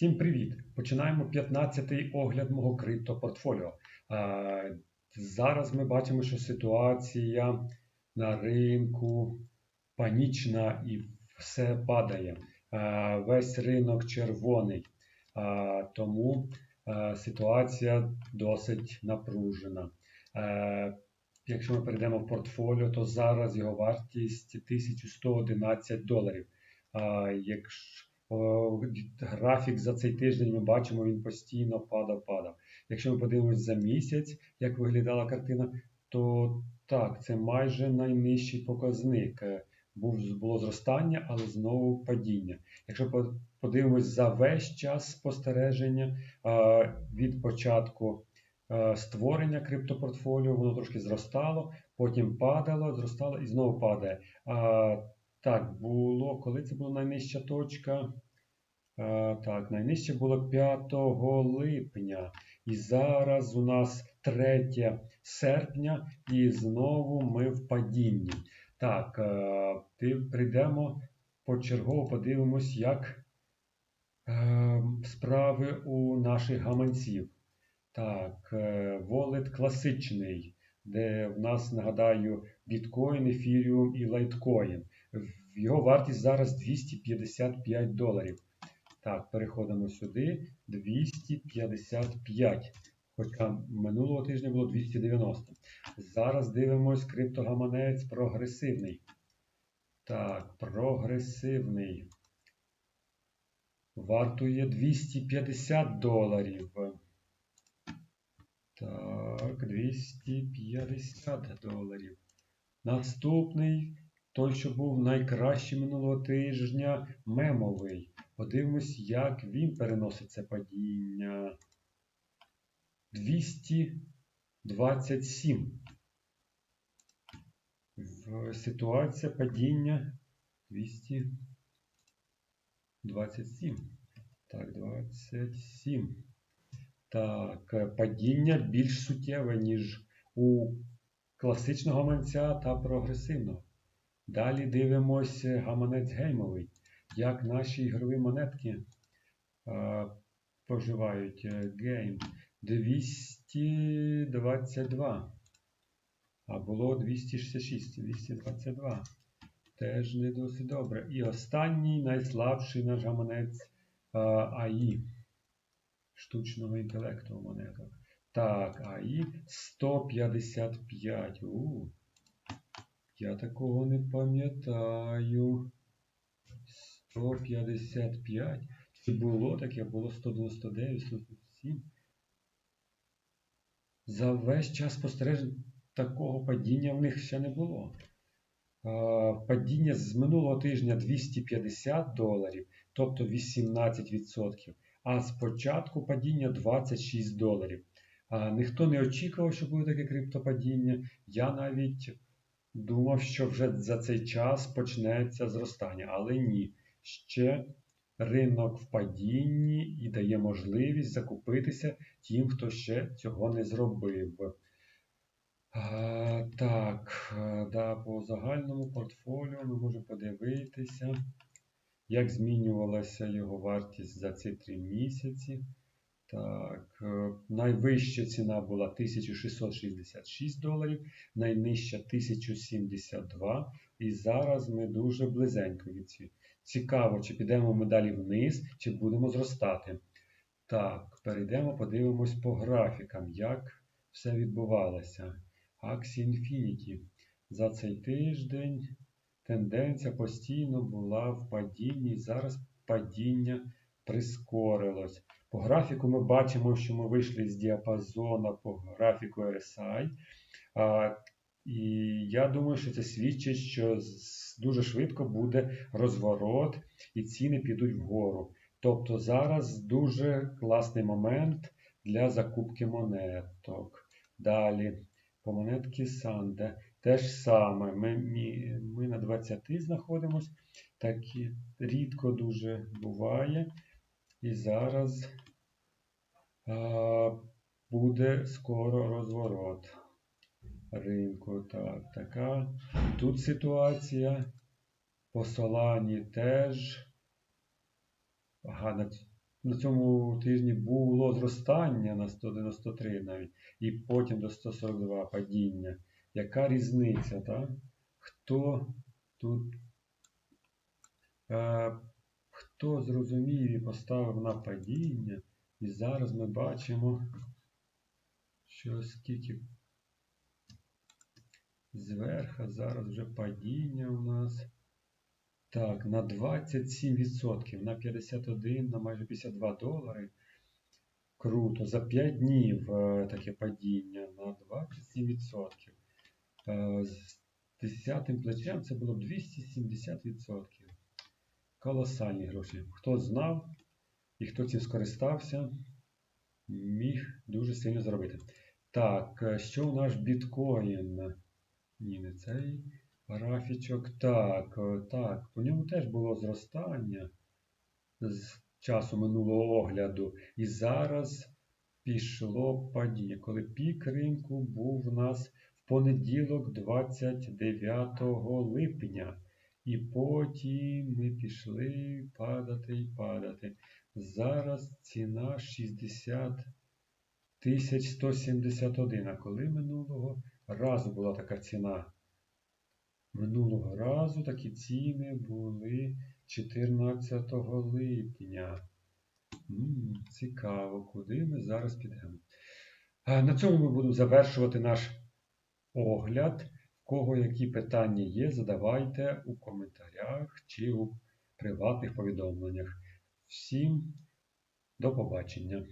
Всім привіт! Починаємо 15-й огляд мого криптопортфоліо. Зараз ми бачимо, що ситуація на ринку панічна і все падає. Весь ринок червоний, тому ситуація досить напружена. Якщо ми перейдемо в портфоліо, то зараз його вартість 1111 доларів. Якщо графік за цей тиждень ми бачимо, він постійно падав, падав. Якщо ми подивимось за місяць, як виглядала картина, то так, це майже найнижчий показник. Е, Був, було зростання, але знову падіння. Якщо подивимось за весь час спостереження е, від початку е, створення криптопортфоліо, воно трошки зростало, потім падало, зростало і знову падає. А, так, було, коли це була найнижча точка? А, так, найнижче було 5 липня. І зараз у нас 3 серпня, і знову ми в падінні. Так, е, ти- прийдемо почергово, подивимось, як е, справи у наших гаманців. Так, е, Wallet класичний, де в нас, нагадаю, біткоін, ефіріум і лайткоін. Його вартість зараз 255 доларів. Так, переходимо сюди. 255. Хоча минулого тижня було 290. Зараз дивимось криптогаманець прогресивний. Так, прогресивний. Вартує 250 доларів. Так, 250 доларів. Наступний, той, що був найкращий минулого тижня, мемовий. Подивимось, як він переносить це падіння. 227. Ситуація падіння 227. Так, 27. Так, е, падіння більш суттєве, ніж у класичного гаманця та прогресивного. Далі дивимося гаманець геймовий, як наші ігрові монетки е, поживають. Е, Гейм 222. А було 266, 222. Теж не досить добре. І останній найслабший наш гаманець е, АІ штучного інтелекту монеток. Так, АІ 155. У, я такого не пам'ятаю. 155. Чи було таке? Було 199, 107. За весь час спостережень такого падіння в них ще не було. Падіння з минулого тижня 250 доларів, тобто 18%. А спочатку падіння 26 доларів. Ніхто не очікував, що буде таке криптопадіння. Я навіть думав, що вже за цей час почнеться зростання, але ні. Ще ринок в падінні і дає можливість закупитися тим, хто ще цього не зробив. А, так, е, да, по загальному портфоліо ми можемо подивитися, як змінювалася його вартість за ці три місяці. Так, е, найвища ціна була 1666 доларів, найнижча 1072. І зараз ми дуже близенько від цієї. Цікаво, чи підемо ми далі вниз, чи будемо зростати. Так, перейдемо, подивимось по графікам, як все відбувалося. Axie Infinity. За цей тиждень тенденція постійно була в падінні. Зараз падіння прискорилось. По графіку ми бачимо, що ми вийшли з діапазону по графіку RSI. А, і я думаю, що це свідчить, що дуже швидко буде розворот і ціни підуть вгору. Тобто зараз дуже класний момент для закупки монеток. Далі по монетки Санде. Те ж саме. Ми, мі- ми на 20 знаходимося. Так рідко дуже буває. І зараз а, буде скоро розворот ринку. Так, така. Тут ситуація. По Солані теж. Ага, на на цьому тижні було зростання на 193 навіть, і потім до 142 падіння. Яка різниця, так? Хто тут е, хто зрозумів і поставив на падіння, і зараз ми бачимо, що скільки зверху зараз вже падіння у нас. Так, на 27%, на 51, на майже 52 долари. Круто. За 5 днів е, таке падіння на 27%. Е, з 10 плечем це було б 270%. Колосальні гроші. Хто знав і хто цим скористався, міг дуже сильно заробити. Так, е, що у наш біткоін? Ні, не цей графічок. Так, е, так, по ньому теж було зростання з часу минулого огляду. І зараз пішло падіння, коли пік ринку був у нас в понеділок, 29 липня. І потім ми пішли падати і падати. Зараз ціна 60 171. А коли минулого разу була така ціна? Минулого разу такі ціни були 14 липня. М, цікаво, куди ми зараз підемо. А, На цьому ми будемо завершувати наш огляд. Кого які питання є, задавайте у коментарях чи у приватних повідомленнях. Всім до побачення!